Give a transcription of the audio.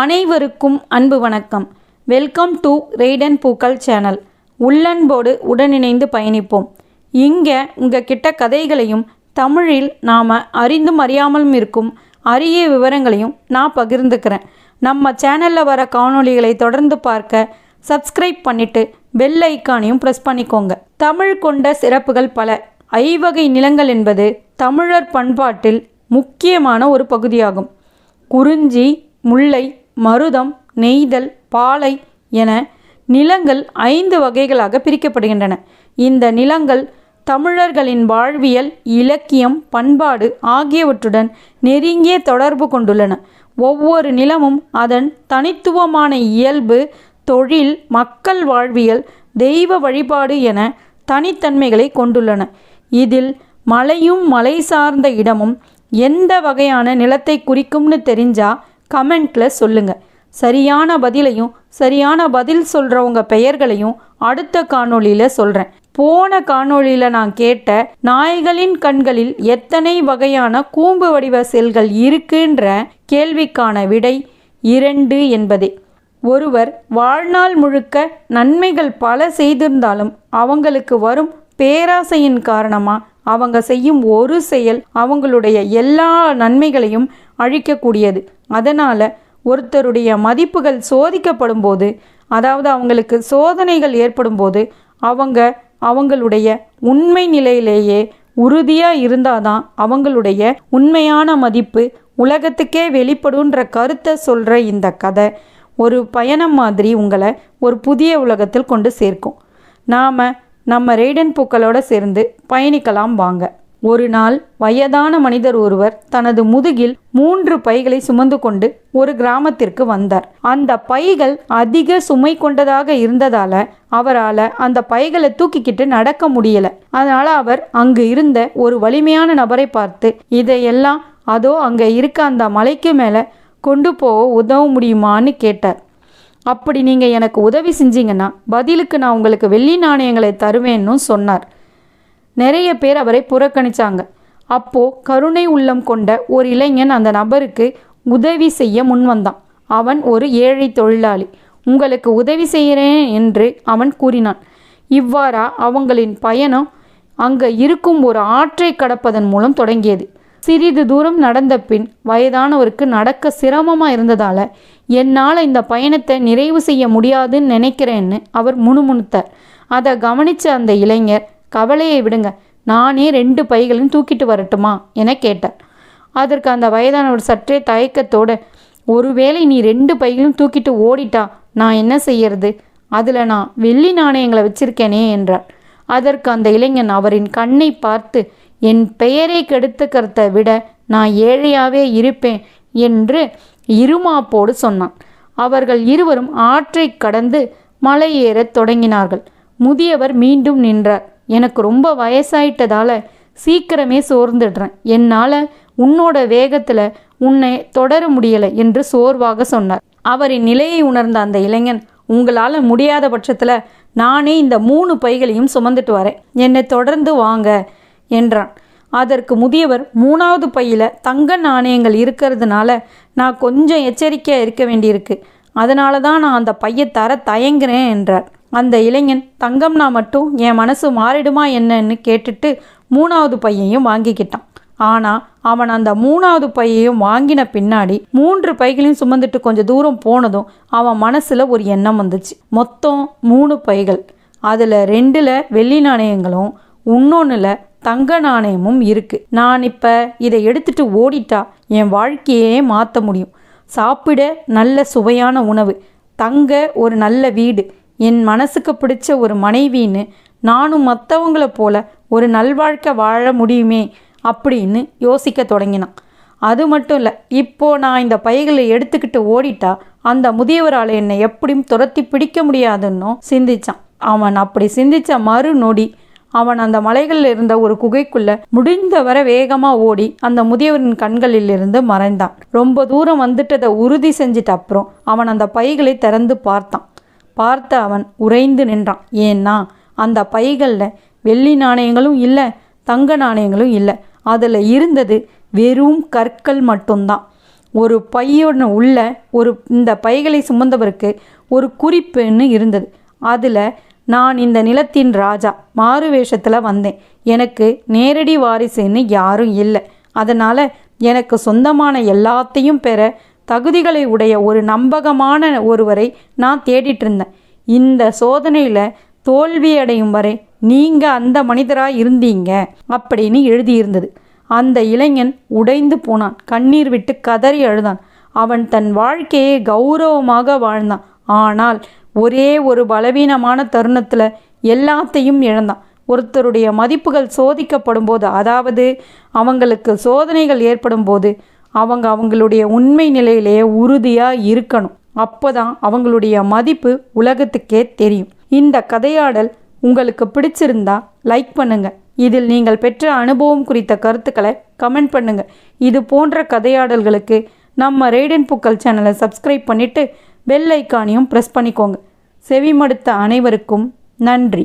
அனைவருக்கும் அன்பு வணக்கம். வெல்கம் டு ரெய்டன் பூக்கள் சேனல் உள்ளன்போடு உடனிணைந்து பயணிப்போம். இங்கே உங்கள் கிட்ட கதைகளையும் தமிழில் நாம் அறிந்தும் அறியாமலும் இருக்கும் அரிய விவரங்களையும் நான் பகிர்ந்துக்கிறேன். நம்ம சேனலில் வர காணொளிகளை தொடர்ந்து பார்க்க சப்ஸ்கிரைப் பண்ணிவிட்டு பெல் ஐக்கானையும் ப்ரெஸ் பண்ணிக்கோங்க. தமிழ் கொண்ட சிறப்புகள் பல. ஐவகை நிலங்கள் என்பது தமிழர் பண்பாட்டில் முக்கியமான ஒரு பகுதியாகும். குறிஞ்சி முல்லை மருதம் நெய்தல் பாலை என நிலங்கள் ஐந்து வகைகளாக பிரிக்கப்படுகின்றன. இந்த நிலங்கள் தமிழர்களின் வாழ்வியல் இலக்கியம் பண்பாடு ஆகியவற்றுடன் நெருங்கிய தொடர்பு கொண்டுள்ளன. ஒவ்வொரு நிலமும் அதன் தனித்துவமான இயல்பு தொழில் மக்கள் வாழ்வியல் தெய்வ வழிபாடு என தனித்தன்மைகளை கொண்டுள்ளன. இதில் மலையும் மலை சார்ந்த இடமும் எந்த வகையான நிலத்தை குறிக்கும்னு தெரிஞ்சா கமெண்ட்ல சொல்லுங்க. சரியான பதிலையும் சரியான பதில் சொல்றவங்க பெயர்களையும் அடுத்த காணொளியில சொல்றேன். போன காணொளியில நான் கேட்ட நாய்களின் கண்களில் எத்தனை வகையான கூம்பு வடிவ செல்கள் இருக்குன்ற கேள்விக்கான விடை இரண்டு என்பதே. ஒருவர் வாழ்நாள் முழுக்க நன்மைகள் பல செய்திருந்தாலும் அவங்களுக்கு வரும் பேராசையின் காரணமாக அவங்க செய்யும் ஒரு செயல் அவங்களுடைய எல்லா நன்மைகளையும் அழிக்கக்கூடியது. அதனால் ஒருத்தருடைய மதிப்புகள் சோதிக்கப்படும் போது அதாவது அவங்களுக்கு சோதனைகள் ஏற்படும் போது அவங்க அவங்களுடைய உண்மை நிலையிலேயே உறுதியாக இருந்தால் தான் அவங்களுடைய உண்மையான மதிப்பு உலகத்துக்கே வெளிப்படுன்ற கருத்தை சொல்கிற இந்த கதை ஒரு பயணம் மாதிரி உங்களை ஒரு புதிய உலகத்தில் கொண்டு சேர்க்கும். நாம் நம்ம ரெய்டன் பூக்களோட சேர்ந்து பயணிக்கலாம் வாங்க. ஒரு நாள் வயதான மனிதர் ஒருவர் தனது முதுகில் மூன்று பைகளை சுமந்து கொண்டு ஒரு கிராமத்திற்கு வந்தார். அந்த பைகள் அதிக சுமை கொண்டதாக இருந்ததால அவரால் அந்த பைகளை தூக்கிக்கிட்டு நடக்க முடியல. அதனால அவர் அங்கு இருந்த ஒரு வலிமையான நபரை பார்த்து இதையெல்லாம் அதோ அங்க இருக்க அந்த மலைக்கு மேலே கொண்டு போக உதவ முடியுமான்னு கேட்டார். அப்படி நீங்கள் எனக்கு உதவி செஞ்சீங்கன்னா பதிலுக்கு நான் உங்களுக்கு வெள்ளி நாணயங்களை தருவேன்னு சொன்னார். நிறைய பேர் அவரை புறக்கணிச்சாங்க. அப்போது கருணை உள்ளம் கொண்ட ஒரு இளைஞன் அந்த நபருக்கு உதவி செய்ய முன்வந்தான் அவன் ஒரு ஏழை தொழிலாளி. உங்களுக்கு உதவி செய்கிறேன் என்று அவன் கூறினான். இவ்வாறா அவங்களின் பயணம் அங்கே இருக்கும் ஒரு ஆற்றை கடப்பதன் மூலம் தொடங்கியது. சிறிது தூரம் நடந்த பின் வயதானவருக்கு நடக்க சிரமமாக இருந்ததால் என்னால் இந்த பயணத்தை நிறைவு செய்ய முடியாதுன்னு நினைக்கிறேன்னு அவர் முணுமுணுத்தார். அதை கவனித்த அந்த இளைஞர் கவலையை விடுங்க நானே ரெண்டு பைகளையும் தூக்கிட்டு வரட்டுமா? என கேட்டார். அதற்கு அந்த வயதானவர் சற்றே தயக்கத்தோடு ஒருவேளை நீ ரெண்டு பைகளும் தூக்கிட்டு ஓடிட்டா நான் என்ன செய்யறது? அதில் நான் வெள்ளி நாணயங்களை வச்சிருக்கேனே என்றார். அதற்கு அந்த இளைஞன் அவரின் கண்ணை பார்த்து என் பெயரை கெடுத்துக்கிறத விட நான் ஏழையாவே இருப்பேன் என்று இருமாப்போடு சொன்னான். அவர்கள் இருவரும் ஆற்றை கடந்து மலை ஏறத் தொடங்கினார்கள். முதியவர் மீண்டும் நின்றார். எனக்கு ரொம்ப வயசாயிட்டதால சீக்கிரமே சோர்ந்துடுறேன். என்னால் உன்னோட வேகத்தில் உன்னை தொடர முடியலை என்று சோர்வாக சொன்னார். அவரின் நிலையை உணர்ந்த அந்த இளைஞன் உங்களால் முடியாத பட்சத்தில் நானே இந்த மூணு பைகளையும் சுமந்துட்டு வரேன். என்னை தொடர்ந்து வாங்க என்றான். அதற்கு முதியவர் மூணாவது பையில் தங்க நாணயங்கள் இருக்கிறதுனால நான் கொஞ்சம் எச்சரிக்கையாக இருக்க வேண்டியிருக்கு. அதனால தான் நான் அந்த பையை தர தயங்குறேன் என்றார். அந்த இளைஞன் தங்கம்னா மட்டும் என் மனசு மாறிடுமா என்னன்னு கேட்டுட்டு மூணாவது பையையும் வாங்கிக்கிட்டான். ஆனால் அவன் அந்த மூணாவது பையையும் வாங்கின பின்னாடி மூன்று பைகளையும் சுமந்துட்டு கொஞ்சம் தூரம் போனதும் அவன் மனசில் ஒரு எண்ணம் வந்துச்சு. மொத்தம் மூணு பைகள். அதில் ரெண்டில் வெள்ளி நாணயங்களும் இன்னொன்றில் தங்க நாணயமும் இருக்குது நான் இப்போ இதை எடுத்துட்டு ஓடிட்டா என் வாழ்க்கையே மாற்ற முடியும். சாப்பிட நல்ல சுவையான உணவு. தங்க ஒரு நல்ல வீடு. என் மனசுக்கு பிடிச்ச ஒரு மனைவின்னு நானும் மற்றவங்களை போல ஒரு நல்வாழ்க்கை வாழ முடியுமே அப்படின்னு யோசிக்க தொடங்கினான். அது மட்டும் இல்லை இப்போ நான் இந்த பைகளை எடுத்துக்கிட்டு ஓடிட்டா அந்த முதியவரால் என்னை எப்படியும் துரத்தி பிடிக்க முடியாதுன்னும் சிந்திச்சான். அவன் அப்படி சிந்திச்ச மறு நொடி அவன் அந்த மலைகளில் இருந்த ஒரு குகைக்குள்ள முடிந்தவரை வேகமா ஓடி அந்த முதியவரின் கண்களில் இருந்து மறைந்தான். ரொம்ப தூரம் வந்துட்டதை உறுதி செஞ்சிட்ட அப்புறம் அவன் அந்த பைகளை திறந்து பார்த்தான். பார்த்த அவன் உறைந்து நின்றான். ஏன்னா அந்த பைகளில் வெள்ளி நாணயங்களும் இல்லை தங்க நாணயங்களும் இல்லை. அதில் இருந்தது வெறும் கற்கள் மட்டும்தான். ஒரு பையோட உள்ள ஒரு இந்த பைகளை சுமந்தவருக்கு ஒரு குறிப்புன்னு இருந்தது. அதில் நான் இந்த நிலத்தின் ராஜா மாறு வேஷத்தில் வந்தேன். எனக்கு நேரடி வாரிசுன்னு யாரும் இல்லை. அதனால் எனக்கு சொந்தமான எல்லாத்தையும் பெற தகுதிகளை உடைய ஒரு நம்பகமான ஒருவரை நான் தேடிட்டு இருந்தேன் இந்த சோதனையில் தோல்வி அடையும் வரை நீங்கள் அந்த மனிதராக இருந்தீங்க அப்படின்னு எழுதியிருந்தது. அந்த இளைஞன் உடைந்து போனான். கண்ணீர் விட்டு கதறி அழுதான். அவன் தன் வாழ்க்கையை கௌரவமாக வாழ்ந்தான். ஆனால் ஒரே ஒரு பலவீனமான தருணத்தில் எல்லாத்தையும் இழந்தான். ஒருத்தருடைய மதிப்புகள் சோதிக்கப்படும் போது அதாவது அவங்களுக்கு சோதனைகள் ஏற்படும் போது அவங்க அவங்களுடைய உண்மை நிலையிலேயே உறுதியாக இருக்கணும். அப்போதான் அவங்களுடைய மதிப்பு உலகத்துக்கே தெரியும். இந்த கதையாடல் உங்களுக்கு பிடிச்சிருந்தா லைக் பண்ணுங்க. இதில் நீங்கள் பெற்ற அனுபவம் குறித்த கருத்துக்களை கமெண்ட் பண்ணுங்க. இது போன்ற கதையாடல்களுக்கு நம்ம ரேடன் புக்கல் சேனலை சப்ஸ்கிரைப் பண்ணிவிட்டு பெல் ஐக்கானையும் ப்ரெஸ் பண்ணிக்கோங்க. செவிமடுத்த அனைவருக்கும் நன்றி.